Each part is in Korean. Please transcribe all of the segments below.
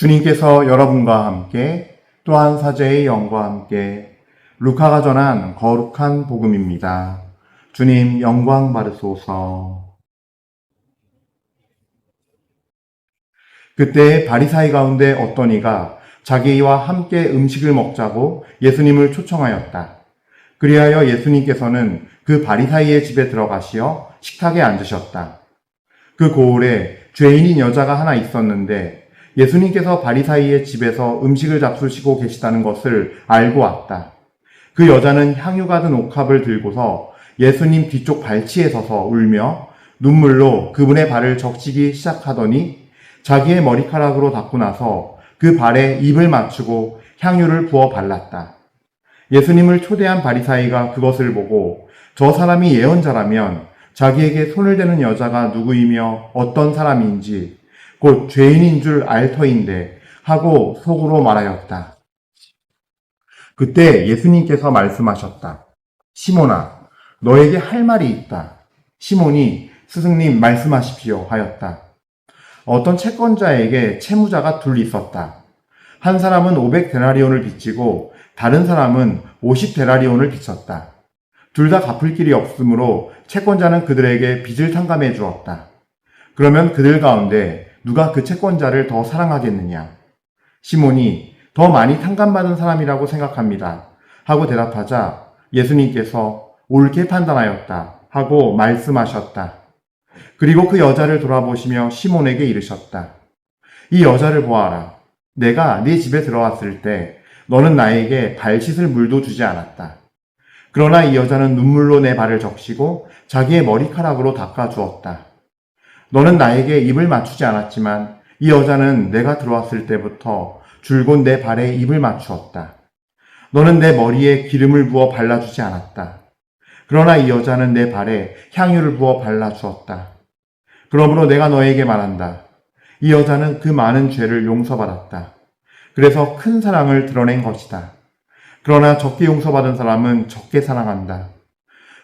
주님께서 여러분과 함께 또한 사제의 영과 함께 루카가 전한 거룩한 복음입니다. 주님 영광 받으소서. 그때 바리사이 가운데 어떤 이가 자기와 함께 음식을 먹자고 예수님을 초청하였다. 그리하여 예수님께서는 그 바리사이의 집에 들어가시어 식탁에 앉으셨다. 그 고을에 죄인인 여자가 하나 있었는데 예수님께서 바리사이의 집에서 음식을 잡수시고 계시다는 것을 알고 왔다. 그 여자는 향유 가 든 옥합을 들고서 예수님 뒤쪽 발치에 서서 울며 눈물로 그분의 발을 적시기 시작하더니 자기의 머리카락으로 닦고 나서 그 발에 입을 맞추고 향유를 부어 발랐다. 예수님을 초대한 바리사이가 그것을 보고 저 사람이 예언자라면 자기에게 손을 대는 여자가 누구이며 어떤 사람인지 곧 죄인인 줄 알 터인데 하고 속으로 말하였다. 그때 예수님께서 말씀하셨다. 시몬아, 너에게 할 말이 있다. 시몬이 스승님 말씀하십시오 하였다. 어떤 채권자에게 채무자가 둘 있었다. 한 사람은 500데나리온을 빚지고 다른 사람은 50데나리온을 빚었다. 둘 다 갚을 길이 없으므로 채권자는 그들에게 빚을 탕감해 주었다. 그러면 그들 가운데 누가 그 채권자를 더 사랑하겠느냐? 시몬이 더 많이 탕감받은 사람이라고 생각합니다. 하고 대답하자 예수님께서 옳게 판단하였다. 하고 말씀하셨다. 그리고 그 여자를 돌아보시며 시몬에게 이르셨다. 이 여자를 보아라. 내가 네 집에 들어왔을 때 너는 나에게 발 씻을 물도 주지 않았다. 그러나 이 여자는 눈물로 내 발을 적시고 자기의 머리카락으로 닦아 주었다. 너는 나에게 입을 맞추지 않았지만 이 여자는 내가 들어왔을 때부터 줄곧 내 발에 입을 맞추었다. 너는 내 머리에 기름을 부어 발라주지 않았다. 그러나 이 여자는 내 발에 향유를 부어 발라주었다. 그러므로 내가 너에게 말한다. 이 여자는 그 많은 죄를 용서받았다. 그래서 큰 사랑을 드러낸 것이다. 그러나 적게 용서받은 사람은 적게 사랑한다.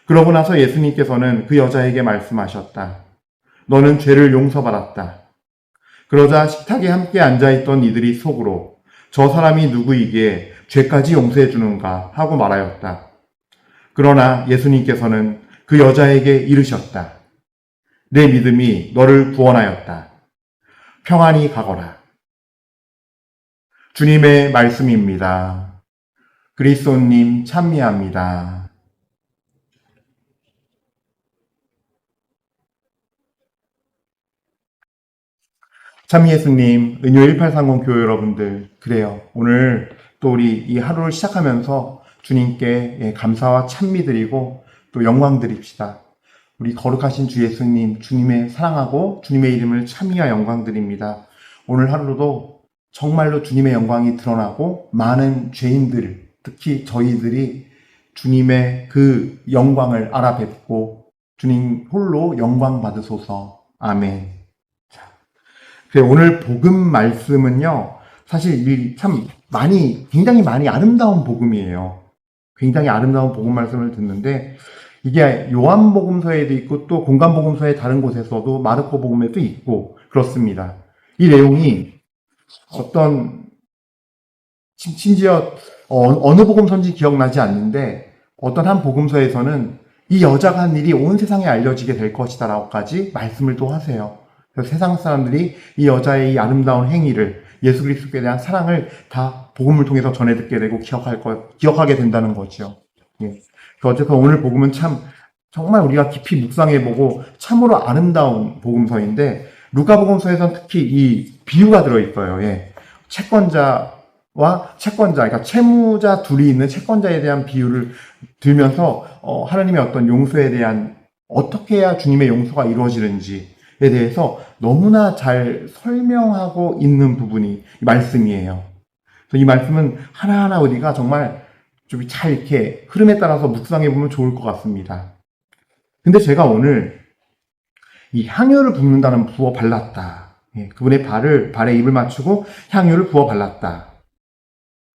그러고 나서 예수님께서는 그 여자에게 말씀하셨다. 너는 죄를 용서받았다. 그러자 식탁에 함께 앉아있던 이들이 속으로 저 사람이 누구이기에 죄까지 용서해 주는가 하고 말하였다. 그러나 예수님께서는 그 여자에게 이르셨다. 내 믿음이 너를 구원하였다. 평안히 가거라. 주님의 말씀입니다. 그리스도님 찬미합니다. 참 예수님, 은요 1830 교회 여러분들, 그래요. 오늘 또 우리 이 하루를 시작하면서 주님께 예, 감사와 찬미 드리고 또 영광 드립시다. 우리 거룩하신 주 예수님, 주님의 사랑하고 주님의 이름을 참미와 영광 드립니다. 오늘 하루도 정말로 주님의 영광이 드러나고 많은 죄인들, 특히 저희들이 주님의 그 영광을 알아뵙고 주님 홀로 영광 받으소서. 아멘. 그래, 오늘 복음 말씀은요, 사실 이참 많이, 굉장히 많이 아름다운 복음이에요. 굉장히 아름다운 복음 말씀을 듣는데, 이게 요한복음서에도 있고 또 공간복음서의 다른 곳에서도 마르코 복음에도 있고 그렇습니다. 이 내용이 어떤 심- 심지어 어, 느 복음서인지 기억나지 않는데 어떤 한 복음서에서는 이 여자가 한 일이 온 세상에 알려지게 될 것이다라고까지 말씀을 또 하세요. 그래서 세상 사람들이 이 여자의 이 아름다운 행위를 예수 그리스도에 대한 사랑을 다 복음을 통해서 전해 듣게 되고 기억할 거 기억하게 된다는 거죠. 예. 그 어쨌든 오늘 복음은 참 정말 우리가 깊이 묵상해보고 참으로 아름다운 복음서인데 누가복음서에서는 특히 이 비유가 들어있어요. 예. 채권자와 채권자, 그러니까 채무자 둘이 있는 채권자에 대한 비유를 들면서 어, 하나님의 어떤 용서에 대한 어떻게 해야 주님의 용서가 이루어지는지에 대해서 너무나 잘 설명하고 있는 부분이 이 말씀이에요. 이 말씀은 하나하나 우리가 정말 좀 잘 이렇게 흐름에 따라서 묵상해 보면 좋을 것 같습니다. 근데 제가 오늘 이 향유를 붓는다는 부어 발랐다. 예, 그분의 발을 발에 입을 맞추고 향유를 부어 발랐다.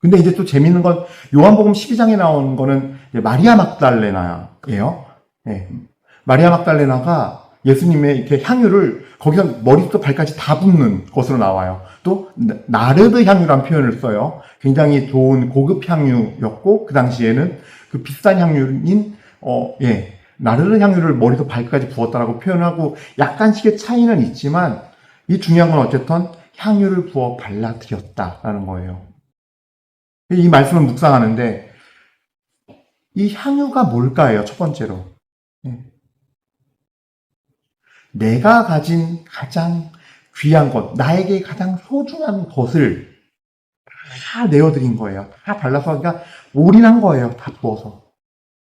근데 이제 또 재밌는 건 요한복음 12장에 나오는 거는 마리아 막달레나예요. 예, 마리아 막달레나가 예수님의 이렇게 향유를 거기서 머리부터 발까지 다 붓는 것으로 나와요. 또 나- 나르드 향유란 표현을 써요. 굉장히 좋은 고급 향유였고 그 당시에는 그 비싼 향유인 어 예. 나르드 향유를 머리부터 발까지 부었다라고 표현하고 약간씩의 차이는 있지만 이 중요한 건 어쨌든 향유를 부어 발라드렸다라는 거예요. 이 말씀을 묵상하는데 이 향유가 뭘까요? 첫 번째로. 예. 내가 가진 가장 귀한 것, 나에게 가장 소중한 것을 다 내어드린 거예요. 다 발라서, 그러니까 올인한 거예요. 다 부어서.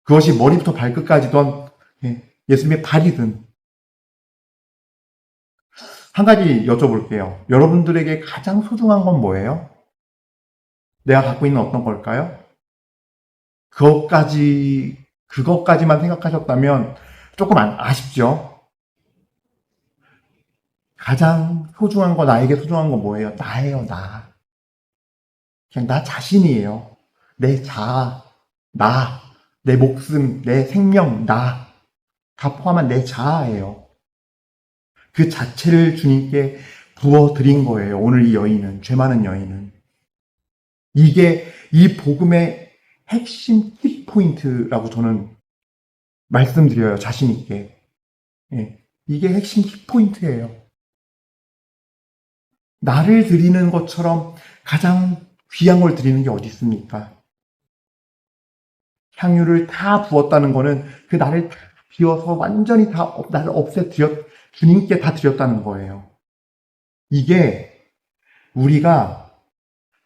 그것이 머리부터 발끝까지던 예, 예수님의 발이든. 한 가지 여쭤볼게요. 여러분들에게 가장 소중한 건 뭐예요? 내가 갖고 있는 어떤 걸까요? 그것까지, 그것까지만 생각하셨다면 조금 안- 아쉽죠? 가장 소중한 거, 나에게 소중한 거 뭐예요? 나예요, 나. 그냥 나 자신이에요. 내 자아, 나, 내 목숨, 내 생명, 나. 다 포함한 내 자아예요. 그 자체를 주님께 부어드린 거예요. 오늘 이 여인은, 죄 많은 여인은. 이게 이 복음의 핵심 키포인트라고 저는 말씀드려요. 자신있게. 예, 이게 핵심 키포인트예요. 나를 드리는 것처럼 가장 귀한 걸 드리는 게 어디 있습니까? 향유를 다 부었다는 거는 그 나를 다 비워서 완전히 다 없- 나를 없애 드렸, 주님께 다 드렸다는 거예요. 이게 우리가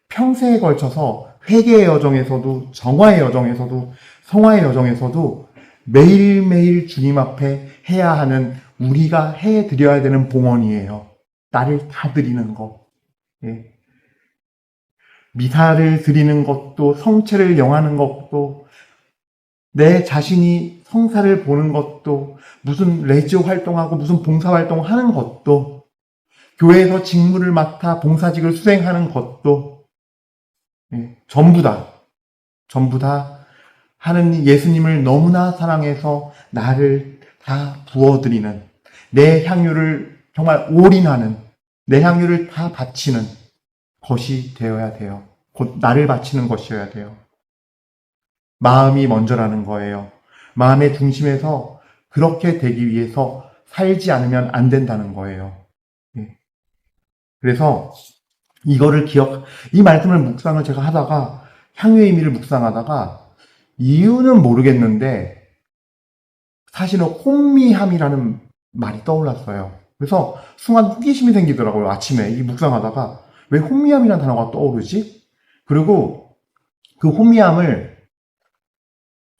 평생에 걸쳐서 회개의 여정에서도 정화의 여정에서도 성화의 여정에서도 매일매일 주님 앞에 해야 하는 우리가 해 드려야 되는 봉헌이에요. 나를 다 드리는 거. 예. 미사를 드리는 것도 성체를 영하는 것도 내 자신이 성사를 보는 것도 무슨 레지오 활동하고 무슨 봉사 활동 하는 것도 교회에서 직무를 맡아 봉사직을 수행하는 것도 예, 전부 다 전부 다 하느님 예수님을 너무나 사랑해서 나를 다 부어드리는 내 향유를 정말 올인하는 내 향유를 다 바치는 것이 되어야 돼요. 곧 나를 바치는 것이어야 돼요. 마음이 먼저라는 거예요. 마음의 중심에서 그렇게 되기 위해서 살지 않으면 안 된다는 거예요. 예. 그래서 이거를 기억, 이 말씀을 묵상을 제가 하다가 향유의 의미를 묵상하다가 이유는 모르겠는데 사실은 혼미함이라는 말이 떠올랐어요. 그래서 순간 호기심이 생기더라고요. 아침에 이 묵상하다가 왜 혼미함이라는 단어가 떠오르지? 그리고 그 혼미함을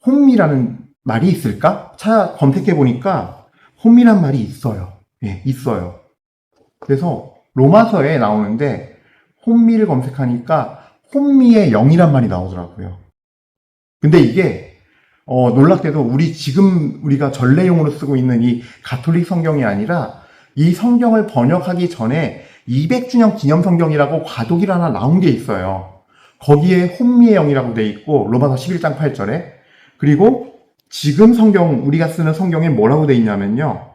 혼미라는 말이 있을까? 찾아 검색해 보니까 혼미란 말이 있어요. 예, 있어요. 그래서 로마서에 나오는데 혼미를 검색하니까 혼미의 영이란 말이 나오더라고요. 근데 이게 어, 놀랍게도 우리 지금 우리가 전래용으로 쓰고 있는 이 가톨릭 성경이 아니라 이 성경을 번역하기 전에 200주년 기념 성경이라고 과독일 하나 나온 게 있어요. 거기에 혼미의 영이라고 돼 있고 로마서 11장 8절에 그리고 지금 성경 우리가 쓰는 성경에 뭐라고 돼 있냐면요.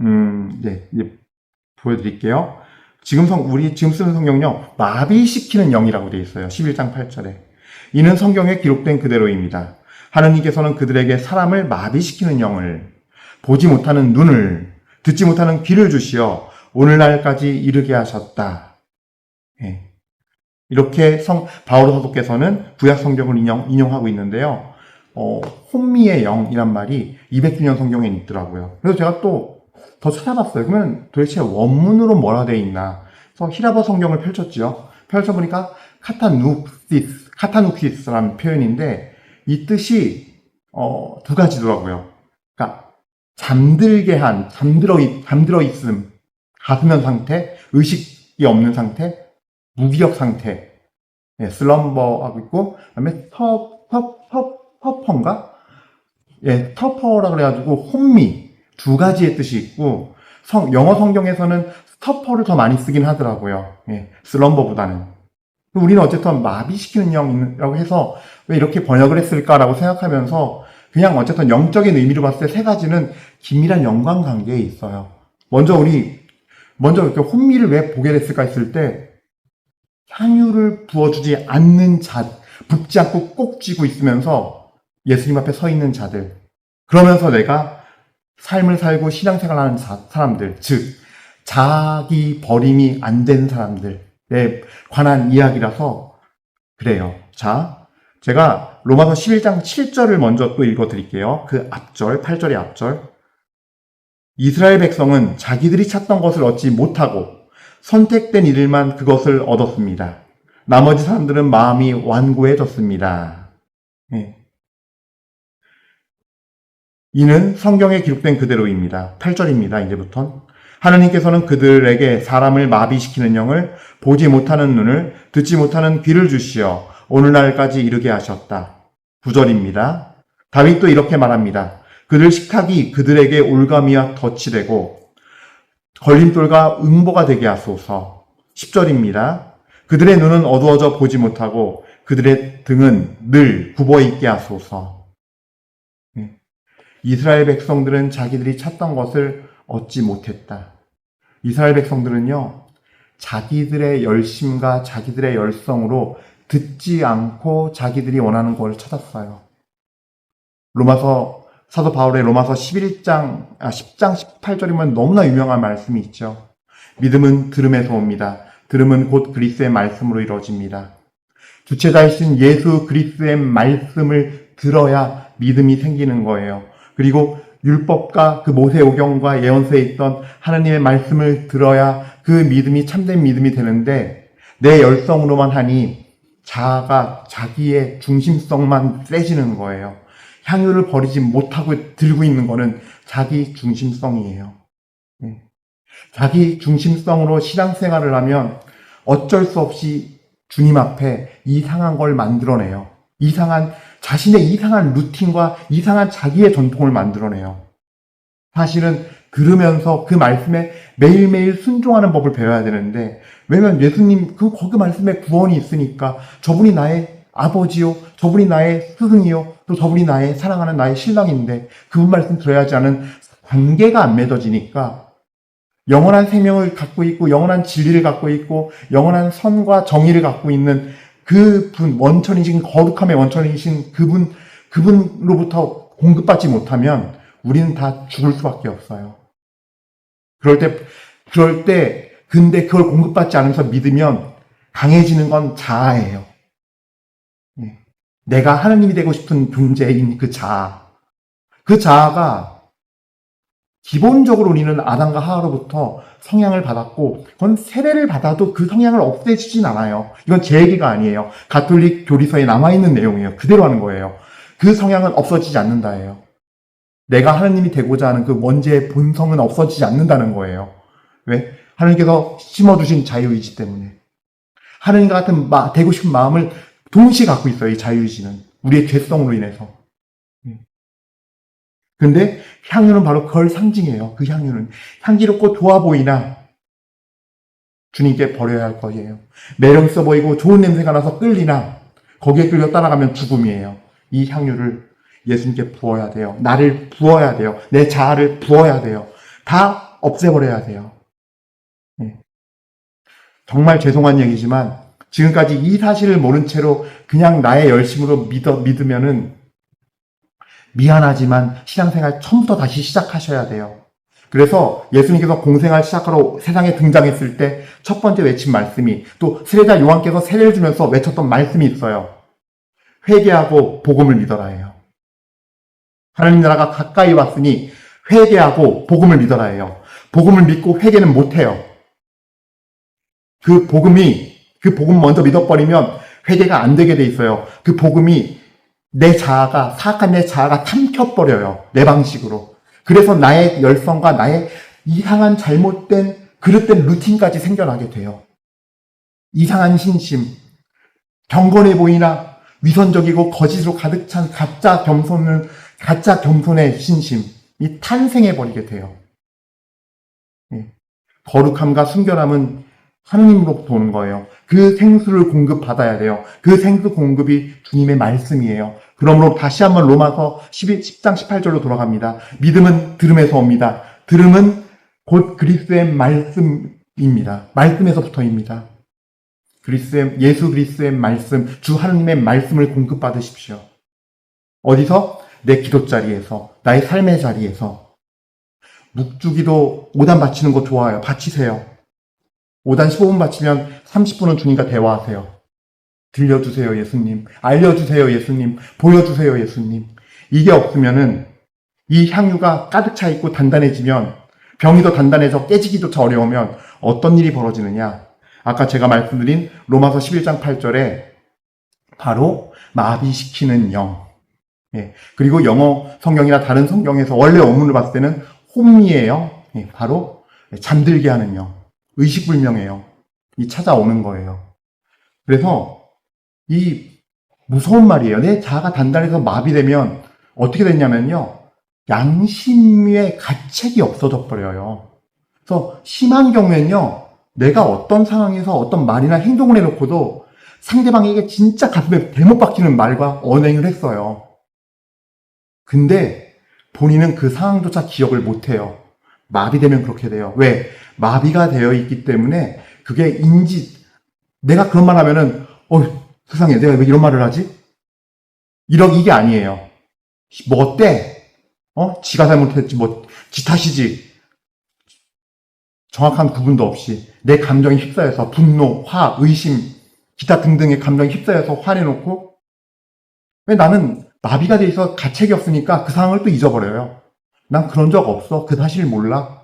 음, 네, 이제 보여드릴게요. 지금 성 우리 지금 쓰는 성경요 마비시키는 영이라고 돼 있어요. 11장 8절에 이는 성경에 기록된 그대로입니다. 하느님께서는 그들에게 사람을 마비시키는 영을 보지 못하는 눈을 듣지 못하는 귀를 주시어 오늘날까지 이르게 하셨다. 예. 이렇게 성 바오로 사도께서는 구약 성경을 인용, 인용하고 있는데요. 어, 혼미의 영이란 말이 200주년 성경에 있더라고요. 그래서 제가 또 더 찾아봤어요. 그러면 도대체 원문으로 뭐라 돼 있나? 그래서 히라버 성경을 펼쳤죠. 펼쳐보니까 카타누크시스, 카타누크시스라는 표현인데 이 뜻이 어, 두 가지더라고요. 그러니까 잠들게 한, 잠들어, 있, 잠들어 있음, 가수면 상태, 의식이 없는 상태, 무기력 상태, 예, 슬럼버 하고 있고, 그 다음에 터, 터, 터, 터퍼인가? 예, 터퍼라 그래가지고 혼미 두 가지의 뜻이 있고, 성, 영어 성경에서는 스터퍼를 더 많이 쓰긴 하더라고요. 예, 슬럼버보다는. 우리는 어쨌든 마비시키는 영이라고 해서 왜 이렇게 번역을 했을까라고 생각하면서 그냥 어쨌든 영적인 의미로 봤을 때 세 가지는 긴밀한 연관 관계에 있어요. 먼저 우리 먼저 이렇게 혼미를 왜 보게 됐을까 했을 때 향유를 부어주지 않는 자, 붓지 않고 꼭 쥐고 있으면서 예수님 앞에 서 있는 자들. 그러면서 내가 삶을 살고 신앙생활 하는 자- 사람들, 즉 자기 버림이 안 된 사람들에 관한 이야기라서 그래요. 자, 제가 로마서 11장 7절을 먼저 또 읽어 드릴게요. 그 앞절, 8절의 앞절. 이스라엘 백성은 자기들이 찾던 것을 얻지 못하고 선택된 이들만 그것을 얻었습니다. 나머지 사람들은 마음이 완고해졌습니다. 예. 이는 성경에 기록된 그대로입니다. 8절입니다. 이제부터. 하나님께서는 그들에게 사람을 마비시키는 영을 보지 못하는 눈을 듣지 못하는 귀를 주시어 오늘날까지 이르게 하셨다. 9절입니다. 다윗도 이렇게 말합니다. 그들 식탁이 그들에게 올가미와 덫이 되고 걸림돌과 응보가 되게 하소서. 10절입니다. 그들의 눈은 어두워져 보지 못하고 그들의 등은 늘 굽어 있게 하소서. 네. 이스라엘 백성들은 자기들이 찾던 것을 얻지 못했다. 이스라엘 백성들은요, 자기들의 열심과 자기들의 열성으로 듣지 않고 자기들이 원하는 걸 찾았어요. 로마서, 사도 바울의 로마서 11장, 아, 10장 18절이면 너무나 유명한 말씀이 있죠. 믿음은 들음에서 옵니다. 들음은 곧 그리스의 말씀으로 이루어집니다. 주체자이신 예수 그리스의 말씀을 들어야 믿음이 생기는 거예요. 그리고 율법과 그 모세오경과 예언서에 있던 하나님의 말씀을 들어야 그 믿음이 참된 믿음이 되는데 내 열성으로만 하니 자아가 자기의 중심성만 세지는 거예요. 향유를 버리지 못하고 들고 있는 거는 자기 중심성이에요. 네. 자기 중심성으로 신앙생활을 하면 어쩔 수 없이 주님 앞에 이상한 걸 만들어내요. 이상한, 자신의 이상한 루틴과 이상한 자기의 전통을 만들어내요. 사실은 들으면서 그 말씀에 매일매일 순종하는 법을 배워야 되는데, 왜냐면 예수님 그, 거기 말씀에 구원이 있으니까 저분이 나의 아버지요, 저분이 나의 스승이요, 또 저분이 나의 사랑하는 나의 신랑인데 그분 말씀 들어야지 않은 관계가 안 맺어지니까 영원한 생명을 갖고 있고 영원한 진리를 갖고 있고 영원한 선과 정의를 갖고 있는 그분 원천이신 거룩함의 원천이신 그분 그분로부터 공급받지 못하면 우리는 다 죽을 수밖에 없어요. 그럴 때 그럴 때 근데 그걸 공급받지 않으면서 믿으면 강해지는 건 자아예요. 예. 내가 하나님이 되고 싶은 존재인 그 자아. 그 자아가 기본적으로 우리는 아담과 하와로부터 성향을 받았고, 그건 세례를 받아도 그 성향을 없애지진 않아요. 이건 제 얘기가 아니에요. 가톨릭 교리서에 남아있는 내용이에요. 그대로 하는 거예요. 그 성향은 없어지지 않는다예요. 내가 하나님이 되고자 하는 그 원죄의 본성은 없어지지 않는다는 거예요. 왜? 하나님께서 심어주신 자유의지 때문에. 하나님과 같은 마, 되고 싶은 마음을 동시에 갖고 있어요. 이 자유의지는. 우리의 죄성으로 인해서. 근데 향유는 바로 그걸 상징해요. 그 향유는. 향기롭고 좋아 보이나 주님께 버려야 할 거예요. 매력 있어 보이고 좋은 냄새가 나서 끌리나 거기에 끌려 따라가면 죽음이에요. 이 향유를 예수님께 부어야 돼요. 나를 부어야 돼요. 내 자아를 부어야 돼요. 다 없애버려야 돼요. 네. 정말 죄송한 얘기지만 지금까지 이 사실을 모른 채로 그냥 나의 열심으로 믿어, 믿으면은 미안하지만 신앙생활 처음부터 다시 시작하셔야 돼요. 그래서 예수님께서 공생활 시작하러 세상에 등장했을 때 첫 번째 외친 말씀이 또 세례자 요한께서 세례를 주면서 외쳤던 말씀이 있어요. 회개하고 복음을 믿어라예요. 하나님 나라가 가까이 왔으니 회개하고 복음을 믿어라예요. 복음을 믿고 회개는 못해요. 그 복음이 그 복음 먼저 믿어버리면 회개가 안 되게 돼 있어요. 그 복음이 내 자아가, 사악한 내 자아가 삼켜버려요. 내 방식으로. 그래서 나의 열성과 나의 이상한 잘못된, 그릇된 루틴까지 생겨나게 돼요. 이상한 신심, 경건해 보이나 위선적이고 거짓으로 가득 찬 가짜 겸손은, 가짜 겸손의 신심이 탄생해버리게 돼요. 예. 거룩함과 순결함은 하느님으로부터 오는 거예요. 그 생수를 공급받아야 돼요. 그 생수 공급이 주님의 말씀이에요. 그러므로 다시 한번 로마서 12, 10장 18절로 돌아갑니다. 믿음은 들음에서 옵니다. 들음은 곧 그리스도의 말씀입니다. 말씀에서부터입니다. 그리스도의, 예수 그리스도의 말씀, 주 하느님의 말씀을 공급받으십시오. 어디서? 내 기도 자리에서, 나의 삶의 자리에서. 묵주기도 5단 바치는 거 좋아요. 바치세요. 5단 15분 바치면 30분은 주님과 대화하세요. 들려주세요, 예수님. 알려주세요, 예수님. 보여주세요, 예수님. 이게 없으면은 이 향유가 가득 차 있고 단단해지면 병이 더 단단해져 깨지기조차 어려우면 어떤 일이 벌어지느냐? 아까 제가 말씀드린 로마서 11장 8절에 바로 마비시키는 영. 예. 그리고 영어 성경이나 다른 성경에서 원래 원문을 봤을 때는 혼미예요. 예. 바로 잠들게 하는 영. 의식불명예요. 이 찾아오는 거예요. 그래서 이 무서운 말이에요. 내 자아가 단단해서 마비되면 어떻게 됐냐면요. 양심의 가책이 없어져 버려요. 그래서 심한 경우에는요. 내가 어떤 상황에서 어떤 말이나 행동을 해놓고도 상대방에게 진짜 가슴에 대못 박히는 말과 언행을 했어요. 근데 본인은 그 상황조차 기억을 못해요. 마비되면 그렇게 돼요. 왜? 마비가 되어 있기 때문에 그게 인지, 내가 그런 말 하면은, 어, 세상에 내가 왜 이런 말을 하지? 이런, 이게 아니에요. 뭐 어때? 어? 지가 잘못했지, 뭐, 지 탓이지. 정확한 구분도 없이 내 감정이 휩싸여서 분노, 화, 의심, 기타 등등의 감정이 휩싸여서 화내놓고 왜 나는 마비가 돼 있어 가책이 없으니까 그 상황을 또 잊어버려요. 난 그런 적 없어. 그 사실 몰라.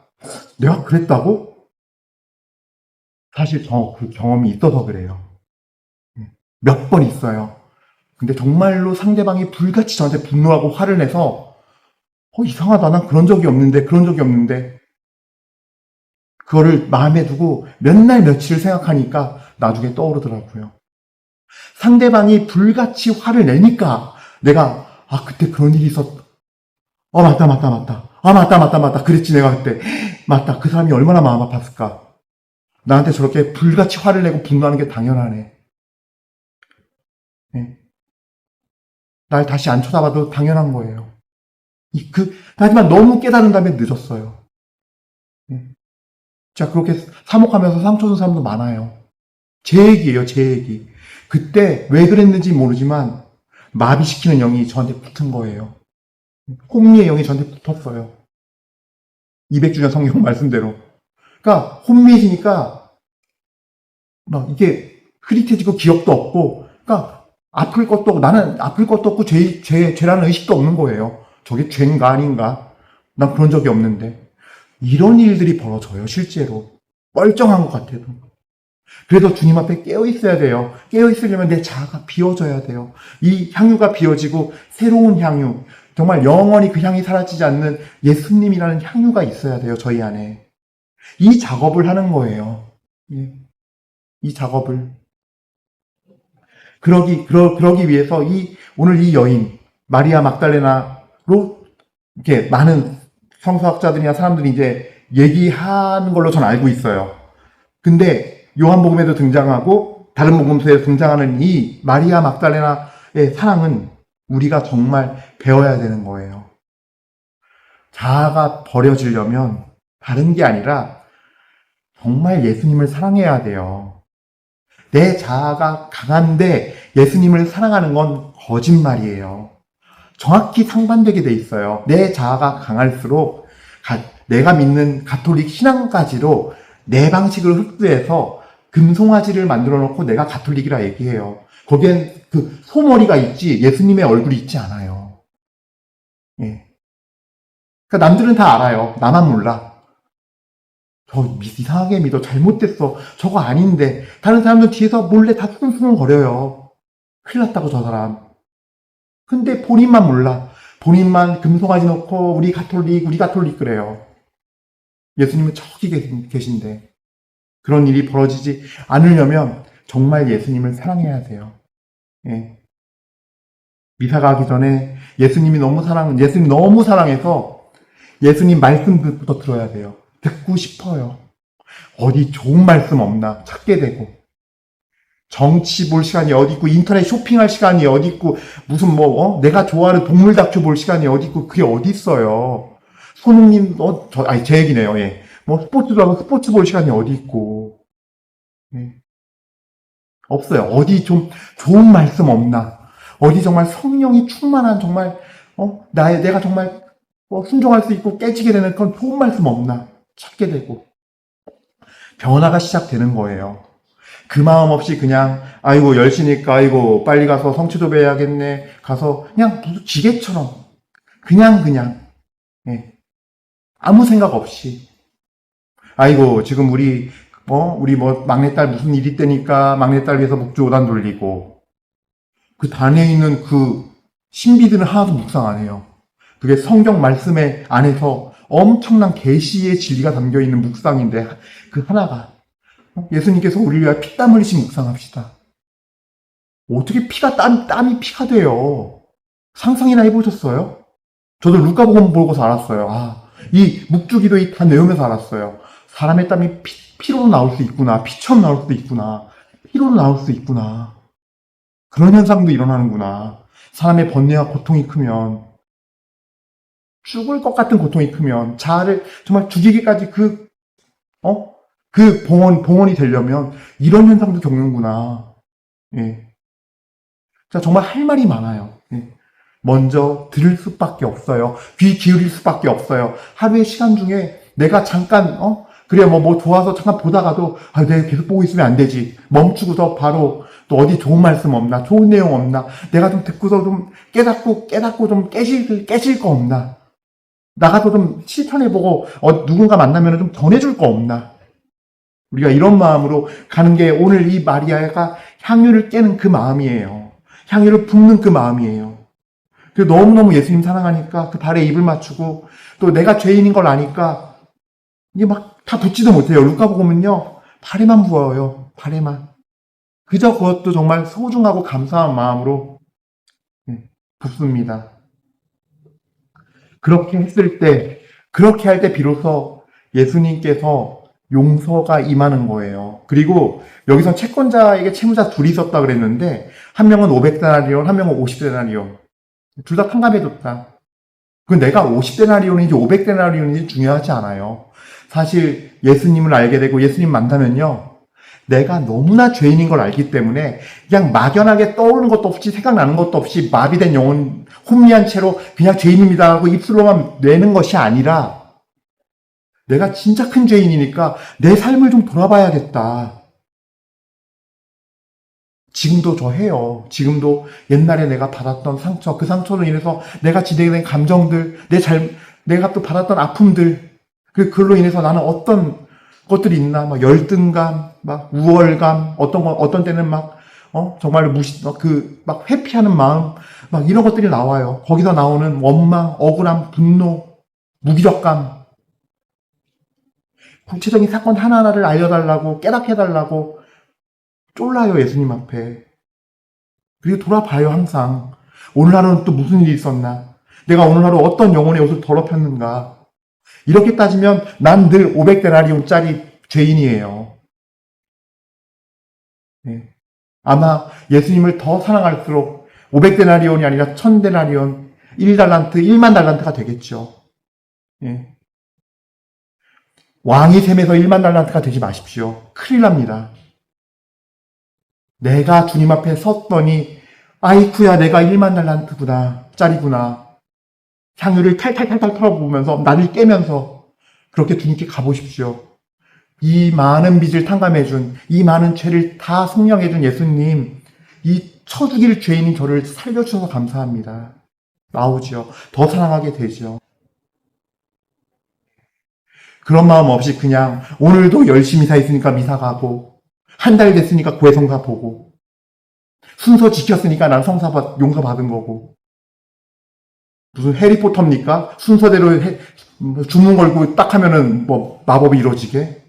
내가 그랬다고? 사실 저 그 경험이 있어서 그래요. 몇 번 있어요. 근데 정말로 상대방이 불같이 저한테 분노하고 화를 내서 어 이상하다. 난 그런 적이 없는데 그런 적이 없는데 그거를 마음에 두고 몇 날 며칠 생각하니까 나중에 떠오르더라고요. 상대방이 불같이 화를 내니까 내가 아 그때 그런 일이 있었 어 맞다 맞다 맞다. 아 맞다 맞다 맞다. 그랬지 내가 그때. 맞다. 그 사람이 얼마나 마음 아팠을까? 나한테 저렇게 불같이 화를 내고 분노하는 게 당연하네. 네. 날 다시 안 쳐다봐도 당연한 거예요. 이, 그, 하지만 너무 깨달은 다음에 늦었어요. 네. 자 그렇게 사목하면서 상처 준 사람도 많아요. 제 얘기예요 제 얘기. 그때 왜 그랬는지 모르지만 마비시키는 영이 저한테 붙은 거예요. 혼미의 영이 저한테 붙었어요. 200주년 성경 말씀대로. 그러니까 혼미해지니까 막 이게 흐릿해지고 기억도 없고 그러니까 아플 것도 없고 나는 아플 것도 없고 죄, 죄, 죄라는 의식도 없는 거예요. 저게 죄인가 아닌가? 난 그런 적이 없는데. 이런 일들이 벌어져요, 실제로. 멀쩡한 것 같아도. 그래도 주님 앞에 깨어 있어야 돼요. 깨어 있으려면 내 자아가 비워져야 돼요. 이 향유가 비워지고 새로운 향유, 정말 영원히 그 향이 사라지지 않는 예수님이라는 향유가 있어야 돼요. 저희 안에. 이 작업을 하는 거예요. 예. 이 작업을. 그러기, 그러, 그러기 위해서 이, 오늘 이 여인, 마리아 막달레나로 이렇게 많은 성서학자들이나 사람들이 이제 얘기하는 걸로 저는 알고 있어요. 근데 요한복음에도 등장하고 다른 복음서에 등장하는 이 마리아 막달레나의 사랑은 우리가 정말 배워야 되는 거예요. 자아가 버려지려면 다른 게 아니라 정말 예수님을 사랑해야 돼요. 내 자아가 강한데 예수님을 사랑하는 건 거짓말이에요. 정확히 상반되게 돼 있어요. 내 자아가 강할수록 가, 내가 믿는 가톨릭 신앙까지로 내 방식을 흡수해서 금송아지를 만들어 놓고 내가 가톨릭이라 얘기해요. 거기엔 그 소머리가 있지 예수님의 얼굴이 있지 않아요. 예. 그러니까 남들은 다 알아요. 나만 몰라. 저 이상하게 믿어. 잘못됐어. 저거 아닌데. 다른 사람들 뒤에서 몰래 다 수근수근 거려요. 큰일 났다고 저 사람. 근데 본인만 몰라. 본인만 금송아지 놓고 우리 가톨릭, 우리 가톨릭 그래요. 예수님은 저기 계신데. 그런 일이 벌어지지 않으려면 정말 예수님을 사랑해야 돼요. 예. 미사 가기 전에 예수님이 너무 사랑, 예수님 너무 사랑해서 예수님 말씀부터 들어야 돼요. 듣고 싶어요. 어디 좋은 말씀 없나 찾게 되고. 정치 볼 시간이 어디 있고 인터넷 쇼핑할 시간이 어디 있고 무슨 뭐 어? 내가 좋아하는 동물 다큐 볼 시간이 어디 있고 그게 어디 있어요. 손흥민 어저 아니 제 얘기네요. 예. 뭐 스포츠도 하고 스포츠 볼 시간이 어디 있고 예. 없어요. 어디 좀 좋은 말씀 없나? 어디 정말 성령이 충만한 정말 어 나의 내가 정말 뭐 순종할 수 있고 깨지게 되는 그런 좋은 말씀 없나 찾게 되고 변화가 시작되는 거예요. 그 마음 없이 그냥 아이고 10시니까 아이고 빨리 가서 성취도 배워야겠네 가서 그냥 무슨 기계처럼 그냥 그냥 예. 아무 생각 없이 아이고 지금 우리 어 우리 뭐 막내딸 무슨 일 있다니까 막내딸 위해서 묵주오단 돌리고 그 단에 있는 그 신비들은 하나도 묵상 안 해요. 그게 성경 말씀에 안에서 엄청난 계시의 진리가 담겨 있는 묵상인데 그 하나가 예수님께서 우리를 위하여 피땀 흘리신 묵상합시다. 어떻게 피가 땀, 땀이 피가 돼요? 상상이나 해보셨어요? 저도 루카복음 보고서 알았어요. 아, 이 묵주기도 다 외우면서 알았어요. 사람의 땀이 피, 피로로 나올 수 있구나. 피처럼 나올 수도 있구나. 피로로 나올 수 있구나. 그런 현상도 일어나는구나. 사람의 번뇌와 고통이 크면 죽을 것 같은 고통이 크면 자아를 정말 죽이기까지 그 어? 그 봉헌, 봉헌이 되려면 이런 현상도 겪는구나. 예. 자, 정말 할 말이 많아요. 예. 먼저 들을 수밖에 없어요. 귀 기울일 수밖에 없어요. 하루의 시간 중에 내가 잠깐, 어? 그래, 뭐, 뭐, 좋아서 잠깐 보다가도, 아, 내가 계속 보고 있으면 안 되지. 멈추고서 바로 또 어디 좋은 말씀 없나? 좋은 내용 없나? 내가 좀 듣고서 좀 깨닫고, 깨닫고 좀 깨질, 깨질 거 없나? 나가서 좀 실천해보고, 어, 누군가 만나면 좀 전해줄 거 없나? 우리가 이런 마음으로 가는 게 오늘 이 마리아가 향유를 깨는 그 마음이에요. 향유를 붓는 그 마음이에요. 그 너무너무 예수님 사랑하니까 그 발에 입을 맞추고 또 내가 죄인인 걸 아니까 이게 막 다 붓지도 못해요. 루카복음은요. 발에만 부어요. 발에만. 그저 그것도 정말 소중하고 감사한 마음으로 예, 붓습니다. 그렇게 했을 때, 그렇게 할 때 비로소 예수님께서 용서가 임하는 거예요. 그리고 여기서 채권자에게 채무자 둘이 있었다 그랬는데 한 명은 500데나리온, 한 명은 50데나리온. 둘 다 탕감해줬다. 그 내가 50데나리온인지 500데나리온인지 중요하지 않아요. 사실 예수님을 알게 되고 예수님 만나면요. 내가 너무나 죄인인 걸 알기 때문에 그냥 막연하게 떠오르는 것도 없이 생각나는 것도 없이 마비된 영혼 혼미한 채로 그냥 죄인입니다 하고 입술로만 내는 것이 아니라 내가 진짜 큰 죄인이니까 내 삶을 좀 돌아봐야겠다. 지금도 저 해요. 지금도 옛날에 내가 받았던 상처, 그 상처로 인해서 내가 지내게 된 감정들, 내 잘, 내가 또 받았던 아픔들, 그, 그걸로 인해서 나는 어떤 것들이 있나, 막 열등감, 막 우월감, 어떤 거, 어떤 때는 막, 어, 정말 무시, 어, 그, 막 회피하는 마음, 막 이런 것들이 나와요. 거기서 나오는 원망, 억울함, 분노, 무기력감, 구체적인 사건 하나하나를 알려달라고, 깨닫게 해달라고, 쫄라요, 예수님 앞에. 그리고 돌아봐요, 항상. 오늘 하루는 또 무슨 일이 있었나? 내가 오늘 하루 어떤 영혼의 옷을 더럽혔는가? 이렇게 따지면 난 늘 500데나리온짜리 죄인이에요. 네. 아마 예수님을 더 사랑할수록 500데나리온이 아니라 1000데나리온, 1달란트, 1만 달란트가 되겠죠. 예. 왕이 셈에서 1만 달란트가 되지 마십시오. 큰일 납니다. 내가 주님 앞에 섰더니 아이쿠야 내가 1만 달란트구나 짜리구나 향유를 탈탈탈탈 털어보면서 나를 깨면서 그렇게 주님께 가보십시오. 이 많은 빚을 탕감해준 이 많은 죄를 다 성령해준 예수님 이 처죽일 죄인인 저를 살려주셔서 감사합니다. 나오지요. 더 사랑하게 되죠. 그런 마음 없이 그냥 오늘도 열심히 사 있으니까 미사 가고 한 달 됐으니까 고해 성사 보고 순서 지켰으니까 난 성사 받, 용서 받은 거고 무슨 해리포터입니까? 순서대로 해, 뭐 주문 걸고 딱 하면은 뭐 마법이 이루어지게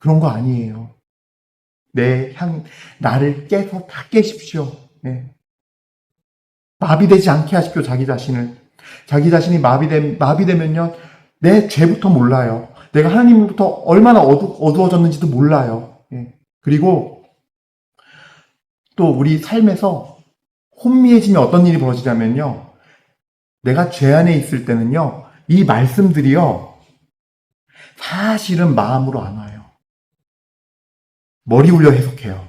그런 거 아니에요. 내 향 나를 깨서 다 깨십시오. 네. 마비되지 않게 하십시오 자기 자신을 자기 자신이 마비되, 마비되면요 내 죄부터 몰라요. 내가 하나님으로부터 얼마나 어두, 어두워졌는지도 몰라요. 예. 그리고 또 우리 삶에서 혼미해지면 어떤 일이 벌어지냐면요. 내가 죄 안에 있을 때는요. 이 말씀들이요. 사실은 마음으로 안 와요. 머리 굴려 해석해요.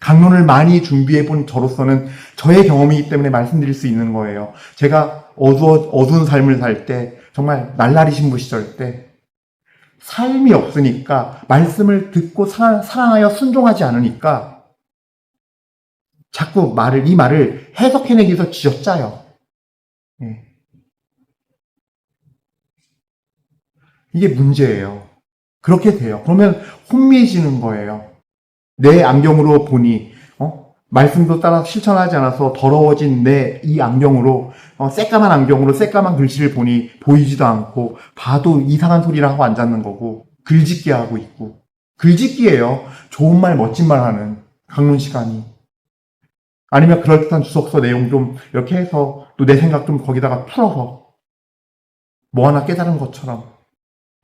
강론을 많이 준비해 본 저로서는 저의 경험이기 때문에 말씀드릴 수 있는 거예요. 제가 어두워, 어두운 삶을 살 때, 정말 날라리 신부 시절 때, 삶이 없으니까, 말씀을 듣고 사, 사랑하여 순종하지 않으니까, 자꾸 말을, 이 말을 해석해내기 위해서 쥐어짜요. 예. 이게 문제예요. 그렇게 돼요. 그러면 혼미해지는 거예요. 내 안경으로 보니 어? 말씀도 따라 실천하지 않아서 더러워진 내 이 안경으로 어, 새까만 안경으로 새까만 글씨를 보니 보이지도 않고 봐도 이상한 소리를 하고 앉았는 거고 글짓기 하고 있고 글짓기예요. 좋은 말 멋진 말 하는 강론 시간이 아니면 그럴듯한 주석서 내용 좀 이렇게 해서 또 내 생각 좀 거기다가 풀어서 뭐 하나 깨달은 것처럼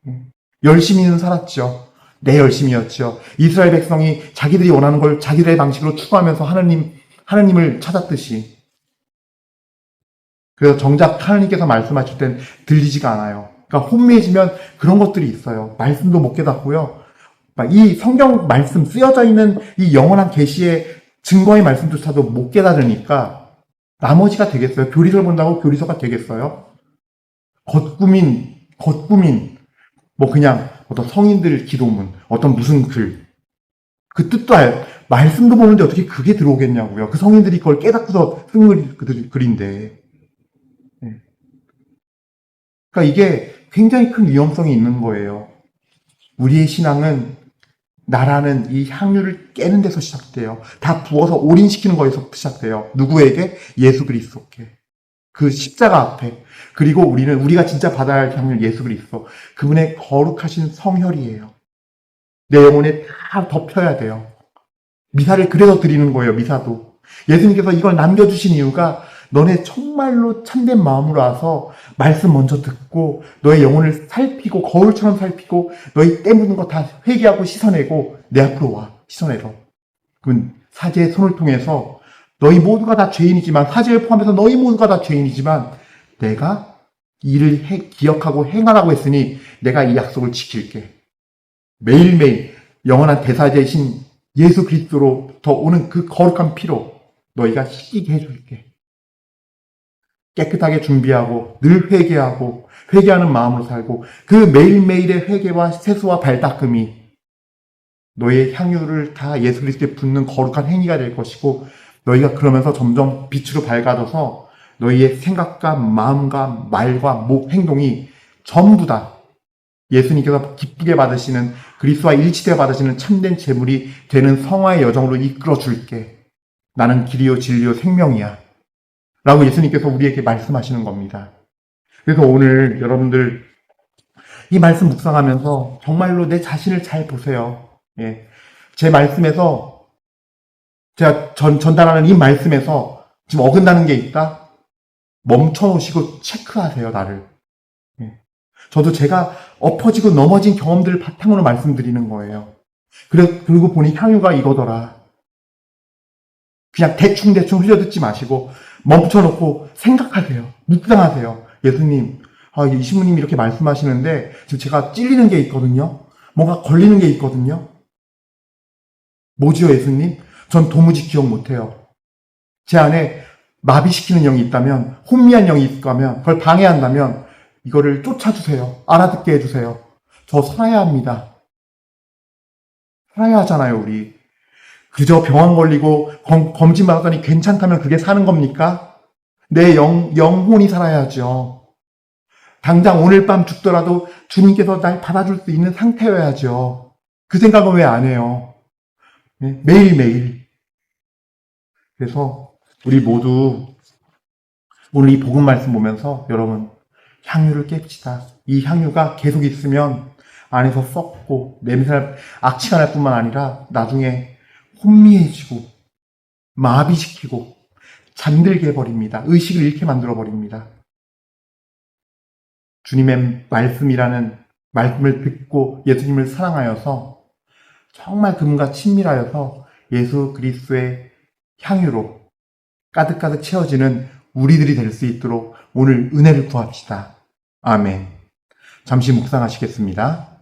음. 열심히는 살았죠. 내 열심이었죠. 이스라엘 백성이 자기들이 원하는 걸 자기들의 방식으로 추구하면서 하나님, 하나님을 찾았듯이. 그래서 정작 하나님께서 말씀하실 땐 들리지가 않아요. 그러니까 혼미해지면 그런 것들이 있어요. 말씀도 못 깨닫고요. 막이 성경 말씀 쓰여져 있는 이 영원한 계시의 증거의 말씀조차도 못 깨달으니까 나머지가 되겠어요. 교리서를 본다고 교리서가 되겠어요. 겉구민, 겉구민, 뭐 그냥 어떤 성인들 기도문, 어떤 무슨 글. 그 뜻도 알, 말씀도 보는데 어떻게 그게 들어오겠냐고요. 그 성인들이 그걸 깨닫고서 쓴 글, 그 글인데. 예. 그러니까 이게 굉장히 큰 위험성이 있는 거예요. 우리의 신앙은 나라는 이 향유를 깨는 데서 시작돼요. 다 부어서 올인시키는 거에서 시작돼요. 누구에게? 예수 그리스도께. 그 십자가 앞에. 그리고 우리는 우리가 진짜 받아야 할 향유 예수 그리스도. 그분의 거룩하신 성혈이에요. 내 영혼에 다 덮여야 돼요. 미사를 그래서 드리는 거예요. 미사도. 예수님께서 이걸 남겨주신 이유가 너네 정말로 참된 마음으로 와서 말씀 먼저 듣고 너의 영혼을 살피고 거울처럼 살피고 너희 때묻는 거 다 회개하고 씻어내고 내 앞으로 와. 씻어내서 그건 사제의 손을 통해서 너희 모두가 다 죄인이지만 사제를 포함해서 너희 모두가 다 죄인이지만 내가 이를 해- 기억하고 행하라고 했으니 내가 이 약속을 지킬게. 매일매일 영원한 대사제이신 예수 그리스도로부터 오는 그 거룩한 피로 너희가 씻기게 해줄게. 깨끗하게 준비하고 늘 회개하고 회개하는 마음으로 살고 그 매일매일의 회개와 세수와 발닦음이 너의 향유를 다 예수 그리스도에 붓는 거룩한 행위가 될 것이고 너희가 그러면서 점점 빛으로 밝아져서 너희의 생각과 마음과 말과 목 행동이 전부 다 예수님께서 기쁘게 받으시는 그리스도와 일치되어 받으시는 참된 제물이 되는 성화의 여정으로 이끌어 줄게. 나는 길이요 진리요 생명이야. 라고 예수님께서 우리에게 말씀하시는 겁니다. 그래서 오늘 여러분들 이 말씀 묵상하면서 정말로 내 자신을 잘 보세요. 예. 제 말씀에서 제가 전, 전달하는 이 말씀에서 지금 어긋나는 게 있다? 멈춰 놓으시고 체크하세요, 나를. 예. 저도 제가 엎어지고 넘어진 경험들을 바탕으로 말씀드리는 거예요. 그래, 그리고 보니 향유가 이거더라. 그냥 대충대충 흘려듣지 마시고 멈춰놓고 생각하세요. 묵상하세요. 예수님, 아, 이 신부님이 이렇게 말씀하시는데 지금 제가 찔리는 게 있거든요. 뭔가 걸리는 게 있거든요. 뭐지요, 예수님? 전 도무지 기억 못해요. 제 안에 마비시키는 영이 있다면, 혼미한 영이 있다면, 그걸 방해한다면, 이거를 쫓아주세요. 알아듣게 해주세요. 저 살아야 합니다. 살아야 하잖아요, 우리. 그저 병원 걸리고 검, 검진 받았더니 괜찮다면 그게 사는 겁니까? 내 영, 영혼이 살아야죠. 당장 오늘 밤 죽더라도 주님께서 날 받아줄 수 있는 상태여야죠. 그 생각은 왜 안 해요? 네? 매일매일. 그래서 우리 모두 오늘 이 복음 말씀 보면서 여러분 향유를 깹시다. 이 향유가 계속 있으면 안에서 썩고 냄새 악취가 날 뿐만 아니라 나중에 혼미해지고 마비시키고 잠들게 해버립니다. 의식을 잃게 만들어 버립니다. 주님의 말씀이라는 말씀을 듣고 예수님을 사랑하여서 정말 그분과 친밀하여서 예수 그리스도의 향유로 가득가득 채워지는 우리들이 될 수 있도록 오늘 은혜를 구합시다. 아멘. 잠시 묵상하시겠습니다.